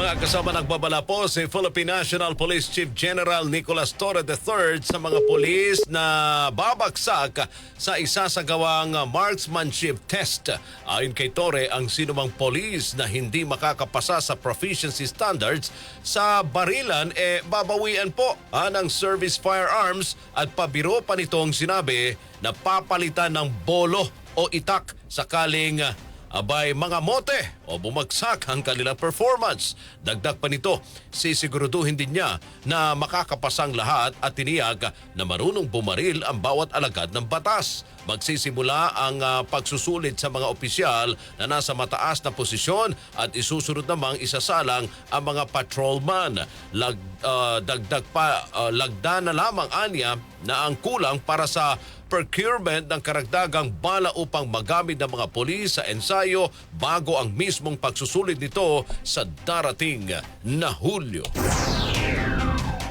Mga kasama nagbabala po si Philippine National Police Chief General Nicolas Torre III sa mga polis na babagsak sa isa sa gawang marksmanship test. Ayon kay Torre, ang sinumang polis na hindi makakapasa sa proficiency standards sa barilan e babawian po ah, ng service firearms at pabiro pa nitong sinabi na papalitan ng bolo o itak sakaling abay mga mote o bumagsak ang kanilang performance. Dagdag pa nito, sisiguraduhin din niya na makakapasang lahat at tiniyag na marunong bumaril ang bawat alagad ng batas. Magsisimula ang ah, pagsusulit sa mga opisyal na nasa mataas na posisyon at isusunod namang isasalang ang mga patrolman. Lag, ah, dagdag pa, ah, lagda na lamang anya na ang kulang para sa procurement ng karagdagang bala upang magamit ng mga polis sa ensayo bago ang mismong pagsusulit nito sa darating na Hulyo.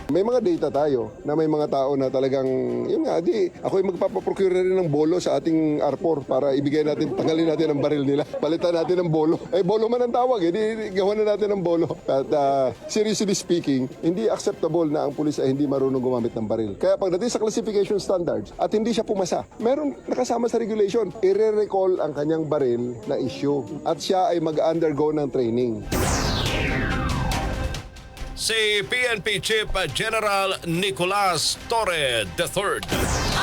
May mga data tayo na may mga tao na talagang, yun nga, di, ako yung magpapaprocure rin ng bolo sa ating arpor para ibigay natin, tanggalin natin ang baril nila. Palitan natin ng bolo. Eh, bolo man ang tawag, eh, di, gawan na natin ng bolo. At uh, seriously speaking, hindi acceptable na ang pulis ay hindi marunong gumamit ng baril. Kaya pagdating sa classification standards at hindi siya pumasa, meron nakasama sa regulation, ire-recall ang kanyang baril na issue at siya ay mag-undergo ng training. Si PNP Chief General Nicolas Torre III.